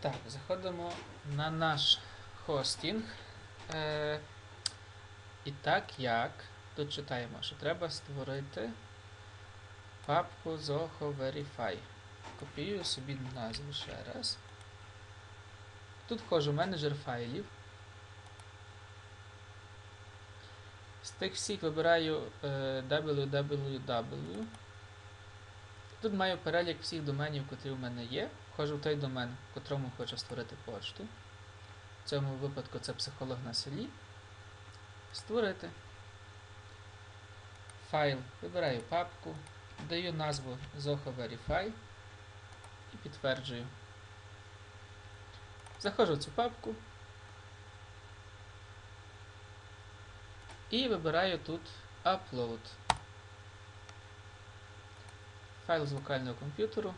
Так, заходимо на наш хостінг. Е, і так як тут читаємо, що треба створити папку Zoho Verify. Копіюю собі назву ще раз. Тут входжу в менеджер файлів. З тих всіх вибираю е, www. Тут маю перелік всіх доменів, які у мене є. Входжу в той домен, в котрому хочу створити пошту. В цьому випадку це психолог на селі. Створити. Файл. Вибираю папку, даю назву Zoho Verify і підтверджую. Заходжу в цю папку і вибираю тут Upload. Файл з локального комп'ютеру.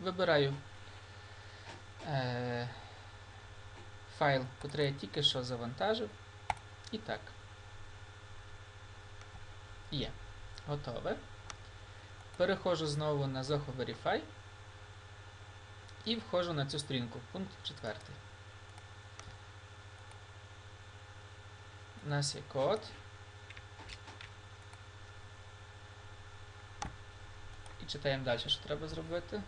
Вибираю е, файл, який я тільки що завантажив. І так. Є. Готове. Переходжу знову на Zoho Verify і входжу на цю сторінку. Пункт 4. У нас є код. Читаємо далі, що треба зробити.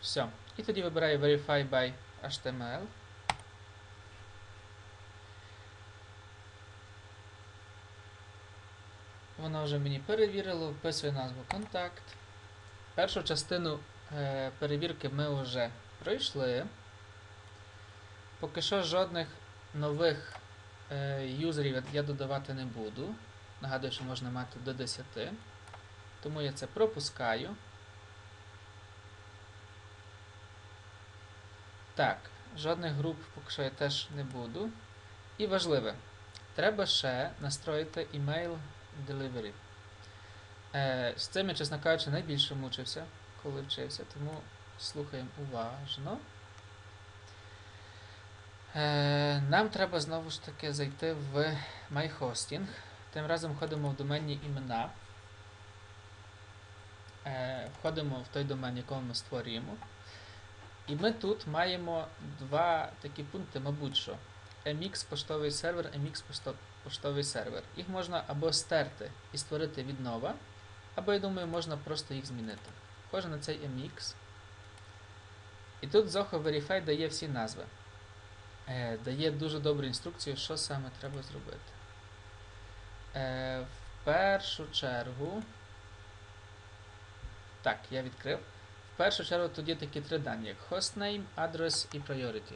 Все. І тоді вибираю Verify by HTML. Воно вже мені перевірило, вписує назву контакт. Першу частину е, перевірки ми вже пройшли. Поки що жодних нових е, юзерів я додавати не буду. Нагадую, що можна мати до 10. Тому я це пропускаю. Так, жодних груп поки що я теж не буду. І важливе, треба ще настроїти email delivery. Е, з цим я, чесно кажучи, найбільше мучився, коли вчився, тому слухаємо уважно. Е, нам треба знову ж таки зайти в MyHosting. Тим разом входимо в доменні імена. Е, входимо в той домен, якого ми створюємо. І ми тут маємо два такі пункти, мабуть, що MX поштовий сервер, MX поштовий сервер. Їх можна або стерти і створити від нова, або, я думаю, можна просто їх змінити. Вхожу на цей MX. І тут Zoho Verify дає всі назви. Е, дає дуже добру інструкцію, що саме треба зробити. Е, в першу чергу. Так, я відкрив. В першу чергу є такі три дані, як hostname, address і priority.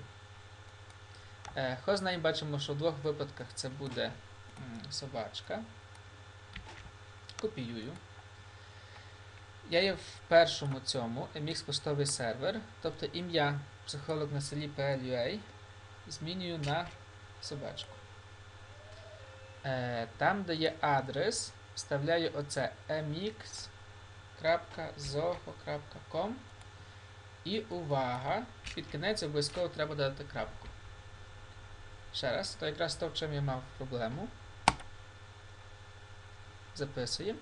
Е, бачимо, що в двох випадках це буде собачка. Копіюю. Я є в першому цьому MX поштовий сервер, тобто ім'я психолог на селі PLUA змінюю на собачку. Е, там, де є адрес, вставляю оце mx.zoho.com і увага! Під кінець обов'язково треба додати крапку. Ще раз, то якраз то, в чому я мав проблему. Записуємо.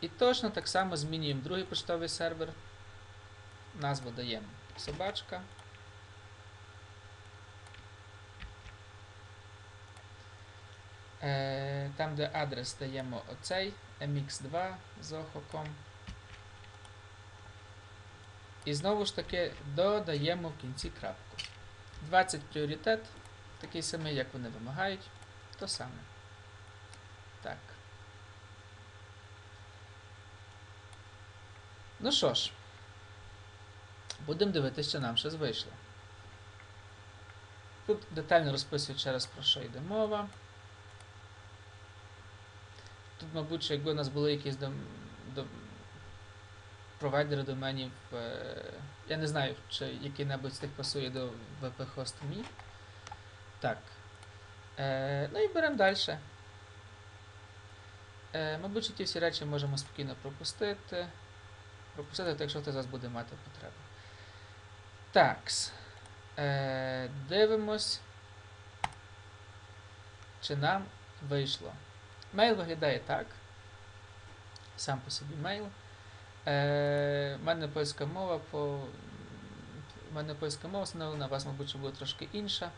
І точно так само змінюємо другий поштовий сервер. Назву даємо собачка. Там, де адрес даємо оцей mx2 zoho.com. І знову ж таки додаємо в кінці крапку. 20 пріоритет, такий самий, як вони вимагають, то саме. Так. Ну що ж, будемо дивитися, що нам щось вийшло. Тут детально розписую ще раз про що йде мова. Тут, мабуть, що якби у нас були якісь дом, дом, провайдери доменів, е, я не знаю, чи який-небудь з тих пасує до VP-Host.me. Так. Е, ну і беремо далі. Е, мабуть, що ті всі речі можемо спокійно пропустити. Пропустити, то якщо хтось з вас буде мати потребу. Такс. Е, дивимось, чи нам вийшло. Мейл виглядає так. Сам по собі мейл. Е, в мене польська мова по. В мене польська мова встановлена, у вас, мабуть, буде трошки інша.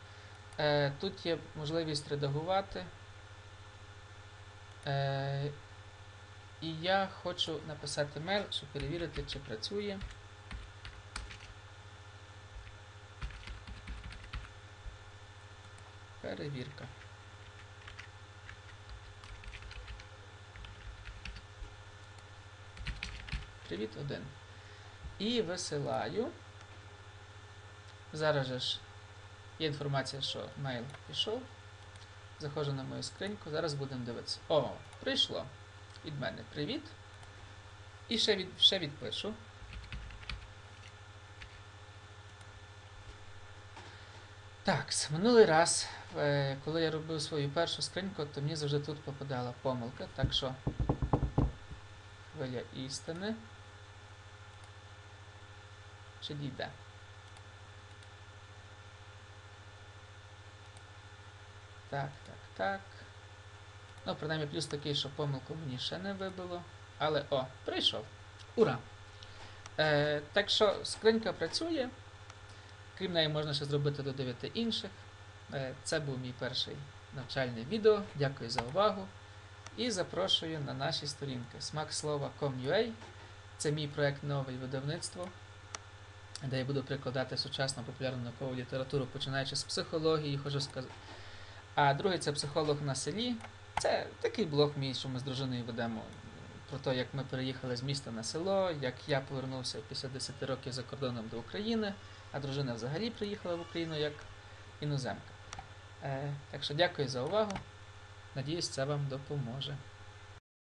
Е, тут є можливість редагувати. Е, і я хочу написати мейл, щоб перевірити, чи працює. Перевірка. Привіт один. І висилаю. Зараз же ж є інформація, що мейл пішов. Заходжу на мою скриньку, зараз будемо дивитися. О, прийшло від мене привіт. І ще, від, ще відпишу. Так, минулий раз, е, коли я робив свою першу скриньку, то мені завжди тут попадала помилка. Так що хвиля істини. Дійде? Так, так, так. Ну, принаймні, плюс такий, що помилку мені ще не вибило. Але о, прийшов. Ура! Е, так що скринька працює. Крім неї, можна ще зробити до 9 інших. Е, це був мій перший навчальне відео. Дякую за увагу. І запрошую на наші сторінки smakslova.com.ua. Це мій проект нове видавництво, де я буду прикладати сучасну популярну наукову літературу, починаючи з психології, хочу сказати. А другий це психолог на селі. Це такий блог мій, що ми з дружиною ведемо про те, як ми переїхали з міста на село, як я повернувся після 10 років за кордоном до України, а дружина взагалі приїхала в Україну як іноземка. Е, так що дякую за увагу. Надіюсь, це вам допоможе.